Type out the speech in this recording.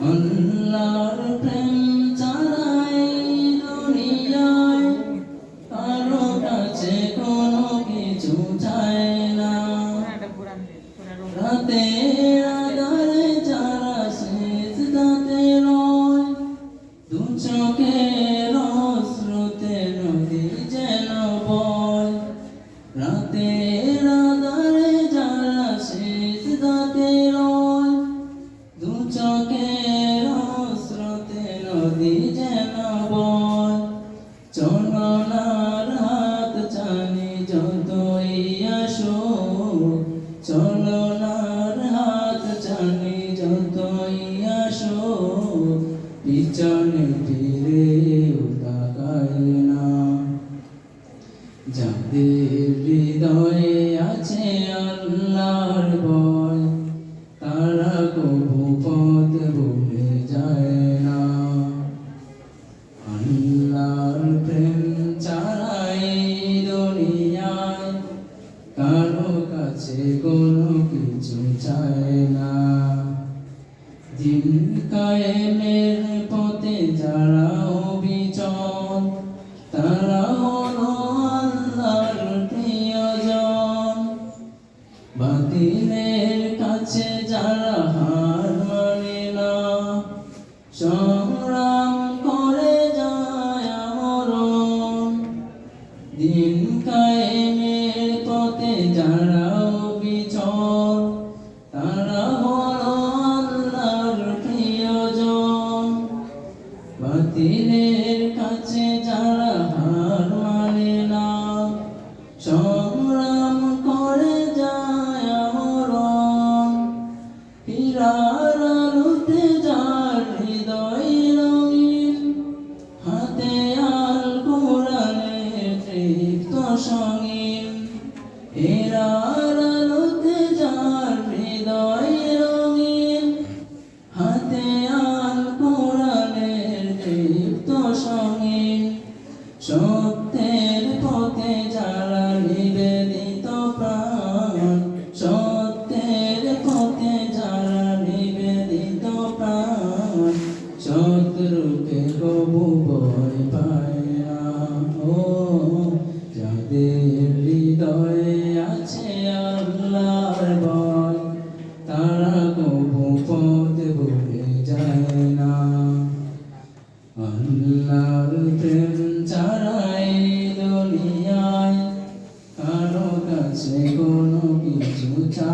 আল্লাহর প্রেম চলনার হাত চানি যতই আসো ফিরে তাকায় না। যাদের হৃদয়ে আছে আল্লাহর ভয়, তারা কবু পথ ভুলে যায় না। আল্লাহর প্রেম ছাড়াই দিন কায়েমের পথে যারা অবিচল তারা হলো আল্লাহর প্রিয়জন। বাতিলের কাছে যারা হার মানে না করে যায় আমরণ। দিন কায়েমের পথে যারা দিনের কাছে যারা হার মানে না, সংগ্রাম করে যায় আমরণ হীরার যার হৃদয় রঙিন, হাতে আল কোরআনের তৃপ্ত সঙ্গীন। এরা সত্যের পথে যারা নিবেদিত প্রাণ, সত্যের পথে যারা নিবেদিত প্রাণ, শত্রুকে কবু বয় পায় না ও যাদের হৃদয়ে আছে আল্লাহর বল, তারা কবু পথ ভুলে যায় না। আল্লাহর 最後の水ちゃ